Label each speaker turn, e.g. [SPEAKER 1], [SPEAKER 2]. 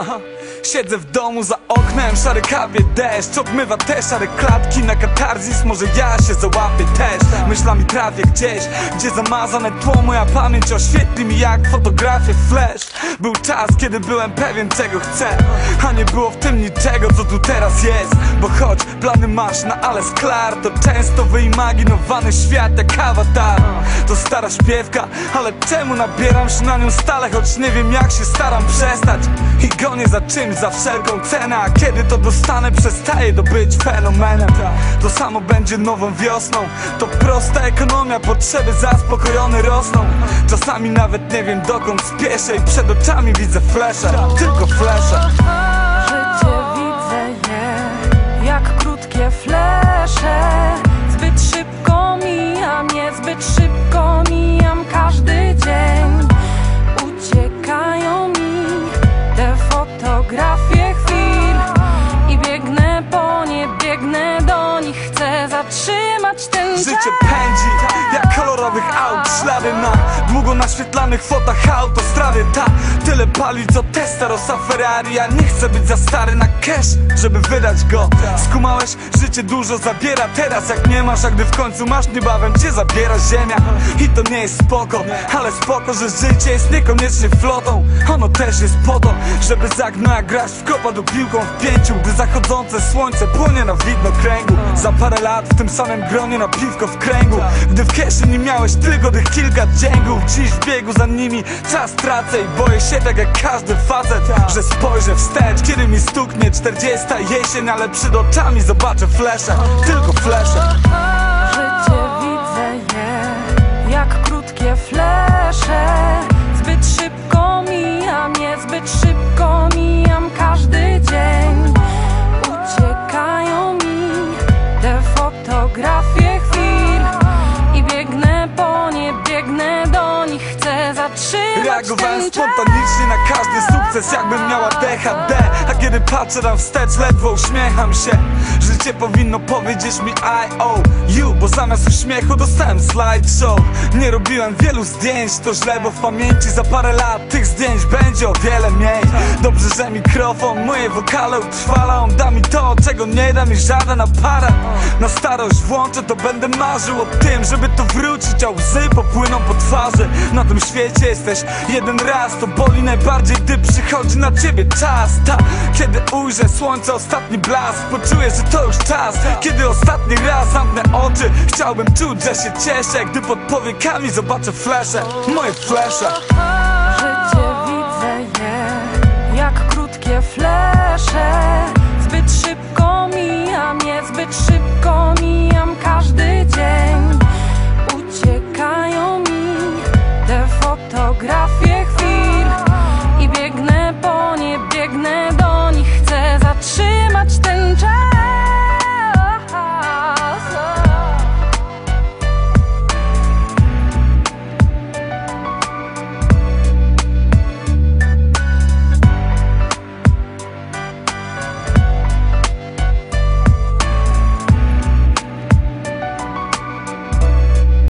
[SPEAKER 1] 啊 Siedzę w domu za oknem, szary kawie deszcz. Obmywa te szare klatki na katarzis Może ja się załapię też. Myślami trafię gdzieś, gdzie zamazane tło. Moja pamięć oświetli mi jak fotografię flash. Był czas, kiedy byłem pewien czego chcę. A nie było w tym niczego, co tu teraz jest. Bo choć plany masz na ale sklar To często wyimaginowany świat jak awatar. To stara śpiewka, ale czemu nabieram się na nią stale? Choć nie wiem jak się staram przestać. I gonię za czymś za wszelką cenę A kiedy to dostanę przestaje to być fenomenem. To samo będzie nową wiosną To prosta ekonomia, potrzeby zaspokojone rosną. Czasami nawet nie wiem dokąd spieszę I przed oczami widzę flesze, tylko flesze.
[SPEAKER 2] Życie widzę je jak krótkie flesze Zit je
[SPEAKER 1] pędzi jak kolorowych aut Ślady na długo naświetlanych fotach autostrady Ta. Tyle pali co Testarossa Ferrari. Ja nie chcę być za stary na cash, żeby wydać go. Skumałeś, życie dużo zabiera. Teraz Jak nie masz, a gdy w końcu masz Niebawem cię zabiera ziemia. I to nie jest spoko, ale spoko, że życie jest niekoniecznie flotą. Ono też jest po to, żeby za gnoja grać w kopa piłką w pięciu. Gdy zachodzące słońce płonie na widno kręgu Za parę lat w tym samym gronie na piwko w kręgu. Gdy w kieszeni miałeś tylko kilka dzięgów Dziś w biegu za nimi. Czas tracę i boję się tak jak każdy facet Że spojrzę wstecz, kiedy mi stuknie 40 jesień Ale przed oczami zobaczę flesze, tylko flesze spontanicznie na każdy sukces jakbym miała DHD kiedy patrzę tam wstecz ledwo uśmiecham się. Życie powinno powiedzieć mi I owe you Bo zamiast uśmiechu dostałem slideshow. Nie robiłem wielu zdjęć, to źle Bo w pamięci za parę lat tych zdjęć będzie o wiele mniej. Dobrze, że mikrofon moje wokale utrwala On da mi to, czego nie da mi żaden aparat. Na starość włączę, to będę marzył o tym Żeby to wrócić, a łzy popłyną po twarzy. Na tym świecie jesteś jeden raz To boli najbardziej, gdy przychodzi na ciebie czas. Ta, kiedy ujrzę słońce, ostatni blask Poczuję, że to już czas. Kiedy ostatni raz zamknę oczy Chciałbym czuć, że się cieszę. Gdy pod powiekami zobaczę flesze Moje flesze.
[SPEAKER 2] Życie widzę je jak krótkie flesze